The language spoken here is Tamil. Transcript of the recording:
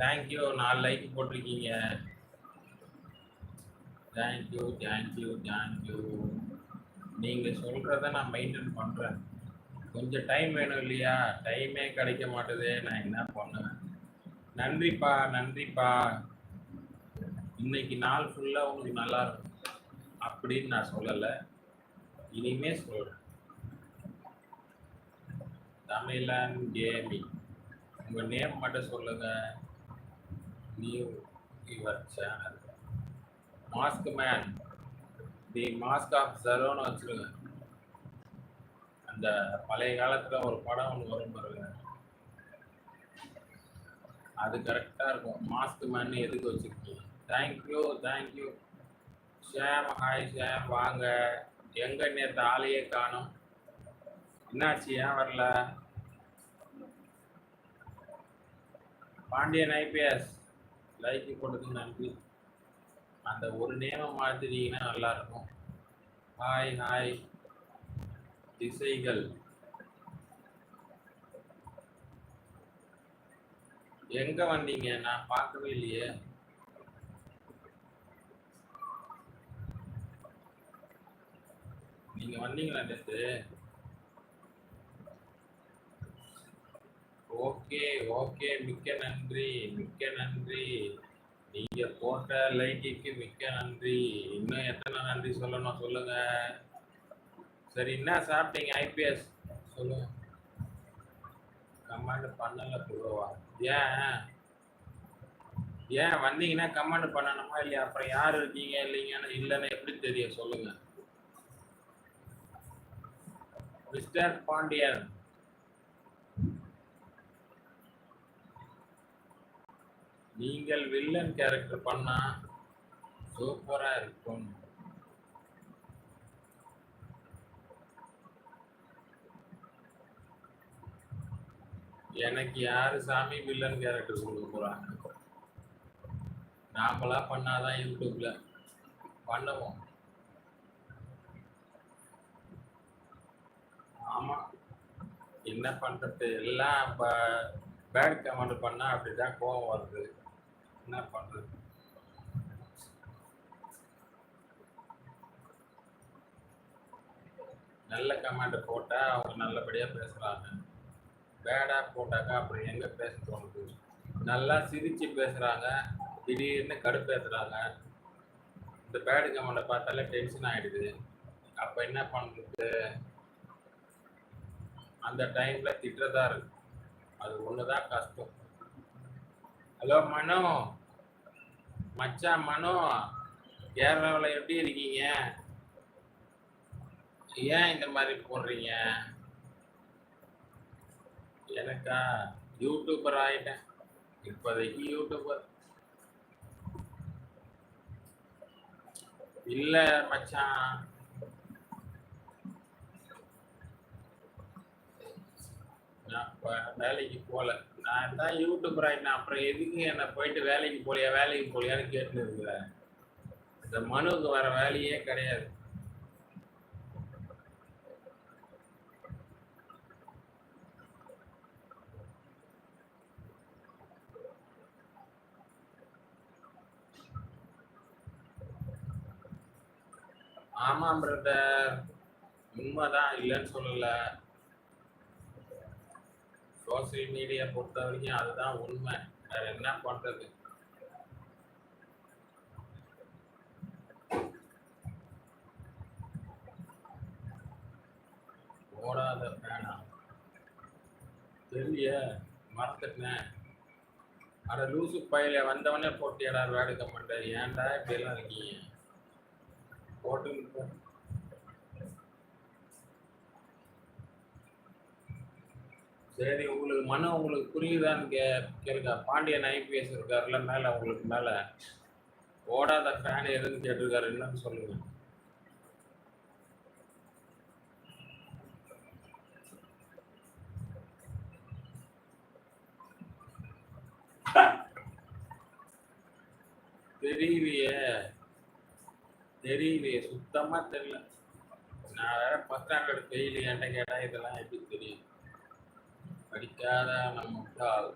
தேங்க்யூ நாலு லைக் போட்டிருக்கீங்க. தேங்க்யூ தேங்க்யூ தேங்க்யூ நீங்கள் சொல்கிறத நான் மெயின்டைன் பண்ணுறேன் கொஞ்சம் டைம் வேணும் இல்லையா? டைமே கிடைக்க மாட்டுது. நான் என்ன பண்ணுவேன்? நன்றிப்பா நன்றிப்பா. இன்னைக்கு நாள் ஃபுல்லாக உங்களுக்கு நல்லா இருக்கும். அப்படின்னு நான் சொல்லலை. இனிமே சொல்கிறேன் தமிழன் கேமி உங்கள் நேம் மட்டும் சொல்லுங்கள் new your channel mask man the mask of ஜரோன்னு வச்சுருங்க அந்த பழைய காலத்தில் ஒரு படம் ஒன்று வரும் பாருங்க. அது கரெக்டாக இருக்கும். மாஸ்க் மேன் எதுக்கு வச்சுருக்கீங்க thank you thank you shame hi shame வாங்க. எங்கே நேற்று ஆளையே காணும். என்னாச்சு? ஏன் வரல? பாண்டியன் ஐபிஎஸ் லைக் போட்டதுக்கு நன்றி. அந்த ஒரு நேமம் மாற்றினீங்கன்னா நல்லா இருக்கும் ஹாய் ஹாய் திசைகள். எங்க வந்தீங்க? நான் பார்க்கவே இல்லையே. நீங்க வந்தீங்களா நேற்று ஓகே ஓகே. மிக்க நன்றி மிக்க நன்றி. நீங்க போட்ட லைக்குக்கு மிக்க நன்றி. இன்னும் எத்தனை நன்றி சொல்லணும் சொல்லுங்க. சரி என்ன சாப்பிட்டீங்க? ஐபிஎஸ். சொல்லுங்க. கமெண்ட் பண்ணல ப்ரோவா ஏன்? ஏன்? வந்தீங்கன்னா கமெண்ட் பண்ணணுமா இல்லையா? அப்புறம் யார் இருக்கீங்க இல்லைங்கன்னு இல்லைன்னு எப்படி தெரியும்? சொல்லுங்க. மிஸ்டர் பாண்டியன். நீங்கள் வில்லன் கேரக்டர் பண்ணா சூப்பரா இருக்கும். எனக்கு யாரு சாமி வில்லன் கேரக்டர் கொடுக்க போறாங்க? நாமளா பண்ணாதான் யூடியூப்ல பண்ணுவோம். ஆமா. என்ன பண்றது? எல்லாம் இப்போ பேட் கமெண்ட் பண்ணா அப்படிதான் கோபம் வருது. என்ன பண்றது? நல்ல கமெண்ட் போட்டா அவங்க நல்லபடியா பேசுறாங்க. பேடா போட்டாக்கா அப்புறம் எங்க பேச தோணுது? நல்லா சிரிச்சு பேசுறாங்க. திடீர்னு கடுப்பேத்துறாங்க. இந்த பேடு கமெண்டை பார்த்தாலே டென்ஷன் ஆயிடுது. அப்ப என்ன பண்றது? அந்த டைம்ல திட்டுறதா இருக்கு. அது ஒண்ணுதான் கஷ்டம். ஹலோ மனு. மச்சான் மனு கேரளாவில் எப்படி இருக்கீங்க? ஏன் இந்த மாதிரி போடுறீங்க? எனக்கா யூடியூபர் ஆகிட்டேன் இப்போதைக்கு யூடியூபர் இல்லை மச்சான். நான் வேலைக்கு போகல நான் தான் யூடியூபர் ஆயிட்டேன். அப்புறம் எதுக்கு என்ன போயிட்டு வேலைக்கு போலியா? வேலைக்கு போலியான்னு கேட்டுன்னு இருக்கிறேன் இந்த மனுவுக்கு வர வேலையே கிடையாது. ஆமாம் பிரதர் உண்மைதான். இல்லைன்னு சொல்லல. சோசியல் மீடியா பொறுத்த வரைக்கும் அதுதான் உண்மை. வேற என்ன பண்றது? ஓடாத பேனா. தெரிய மறந்துட்டேன். அட லூசு பயில வந்தவனே போட்டியடா வேடுக்க மாட்டேன் ஏன்டா இப்படி எல்லாம் இருக்கீங்க போட்டு சரி உங்களுக்கு மனு உங்களுக்கு புரியுதான்னு கே கேளுங்க. பாண்டியன் ஐபிஎஸ் இருக்காருல்ல மேல உங்களுக்கு மேல. ஓடாத ஃபேன் எதுன்னு கேட்டிருக்காரு என்னன்னு சொல்லுங்க. தெரியலையே தெரியலையே சுத்தமா தெரியல. நான் வேற ஃபர்ஸ்ட் ஸ்டாண்டர்ட் ஃபெயில் என்கிட்ட கேட்டா இதெல்லாம் எப்படி தெரியும்? படிக்காத நம்ம முட்டாள்